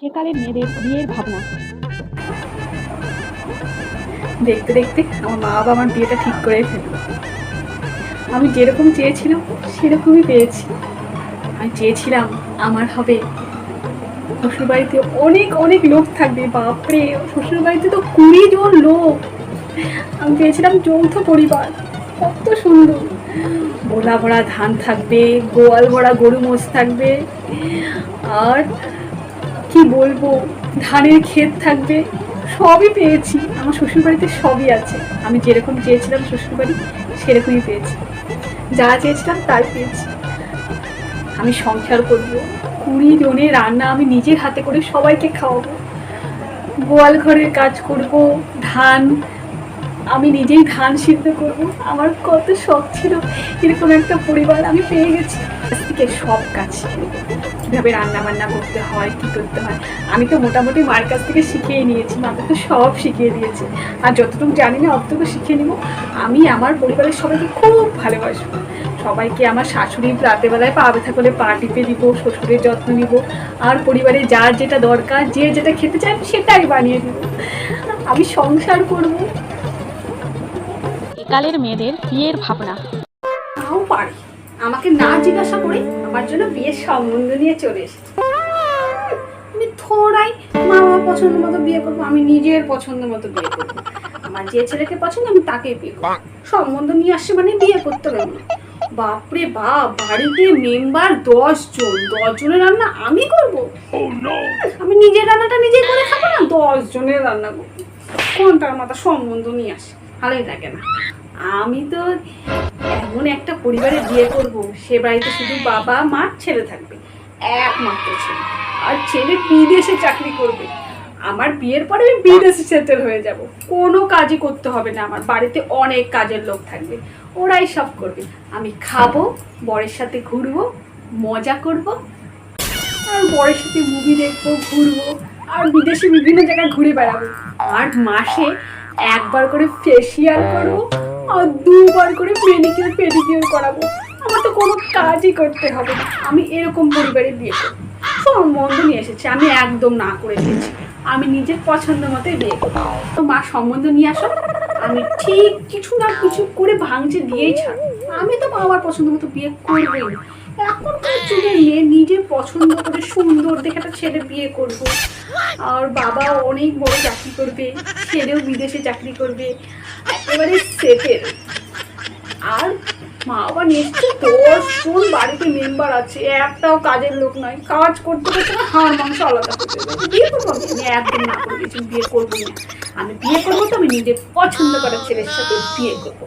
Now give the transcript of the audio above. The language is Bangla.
সেকালের মেয়েদের বিয়ের ভাবনা। দেখতে দেখতে আমার মা বাবা আমার বিয়েটা ঠিক করে ফেলল। আমি যেরকম চেয়েছিলাম, সেরকমই পেয়েছি। আমি চেয়েছিলাম আমার হবে। শ্বশুরবাড়িতে অনেক অনেক লোক থাকবে, বাপরে, শ্বশুরবাড়িতে তো কুড়ি জন লোক। আমি পেয়েছিলাম যৌথ পরিবার। কত সুন্দর। বোলা ভরা ধান থাকবে, গোয়াল ভরা গরু মোষ থাকবে। আর কি বলব? ধানের ক্ষেত থাকবে, সবই পেয়েছি। আমার শ্বশুরবাড়িতে সবই আছে। আমি যেরকম চেয়েছিলাম শ্বশুরবাড়ি, সেরকমই পেয়েছি। যা চেয়েছিলাম তাই পেয়েছি। আমি সংসার করব। কুড়ি জনের রান্না আমি নিজের হাতে করে সবাইকে খাওয়াবো। গোয়াল ঘরের কাজ করব, ধান আমি নিজেই ধান সিদ্ধ করব। আমার কত শখ ছিল। এরকম একটা পরিবার আমি পেয়ে গেছি। কাছ থেকে সব কাজ কীভাবে। রান্না বান্না করতে হয়, কী করতে হয়। আমি তো মোটামুটি মার কাছ থেকে শিখিয়ে নিয়েছি। মাকে তো সব শিখিয়ে দিয়েছে। আর যতটুকু জানি না, অতটুকু শিখে নিব। আমি আমার পরিবারের সবাইকে খুব ভালোবাসবো। সবাইকে আমার শাশুড়ি রাতেবেলায় পা ব্যথা করে পা টিপে দিব, শ্বশুরের যত্ন নিব। আর পরিবারে যার যেটা দরকার, যে যেটা খেতে চায় সেটাই বানিয়ে দিব। আমি সংসার করব। একালের মেয়েদের বিয়ের ভাবনা। আমাকে না জিজ্ঞাসা করে আমার জন্য বিয়ের সম্বন্ধ নিয়ে চলে থোড়াই মা বাবা পছন্দ মতো বিয়ে করব, আমি নিজের পছন্দ মতো বিয়ে করব। আমার যে ছেলেকে পছন্দ, আমি তাকেই বিয়ে করব। সম্বন্ধ নিয়ে আসছে মানে বিয়ে করতে না। বাপরে বাপ, বাড়িতে মেম্বার দশ জন দশ জনের রান্না আমি করব? আমি নিজের রান্নাটা নিজে করে খাব না দশ জনের রান্না করব? কোনটার মাথা সম্বন্ধ নিয়ে আসে? ভালোই লাগে না। আমি তো এমন একটা পরিবারে বিয়ে করব, সে বাড়িতে শুধু বাবা, মা, ছেলে থাকবে, একমাত্র ছেলে। আর ছেলে বিদেশে চাকরি করবে। আমার বিয়ের পরে আমি বিদেশে সেটেল হয়ে যাব। কোনো কাজই করতে হবে না, আমার বাড়িতে অনেক কাজের লোক থাকবে, ওরাই সব করবে। আমি খাব, বরের সাথে ঘুরবো, মজা করব, আর বরের সাথে মুভি দেখব, ঘুরবো। আর বিদেশে বিভিন্ন জায়গায় ঘুরে বেড়াবো। আর মাসে একবার করে ফেসিয়াল করব আর দুবার করে মেনিকিউর পেডিকিউর করাবো। আমার তো কোনো কাজই করতে হবে না। আমি এরকম পরিবারে বিয়ে করব। সম্বন্ধ নিয়ে এসেছে। আমি একদম না করে দিয়েছি। আমি নিজের পছন্দ মতোই বিয়ে করব। তো মা সম্বন্ধ নিয়ে আসো। আমি ঠিক কিছু না কিছু করে ভাঙচে দিয়েই ছাড়বো। আমি তো আমার পছন্দ মতো বিয়ে করবোই। না এখনকার যুগের মেয়ে নিজের পছন্দ করে সুন্দর দেখে একটা ছেলে বিয়ে করব। আর বাবা অনেক বড় চাকরি করবে, ছেলেও বিদেশে চাকরি করবে, একেবারে সেটেল আর মা বাবা নিশ্চয় দশ জন বাড়িতে মেম্বার আছে, একটাও কাজের লোক নয় কাজ করতে করতে না হাড় মাংস আলাদা করতে বিয়ে করব আমি? একদম না করে দিয়েছি বিয়ে করব না। আমি বিয়ে করব তো আমি নিজের পছন্দ করার ছেলের সাথে বিয়ে করব।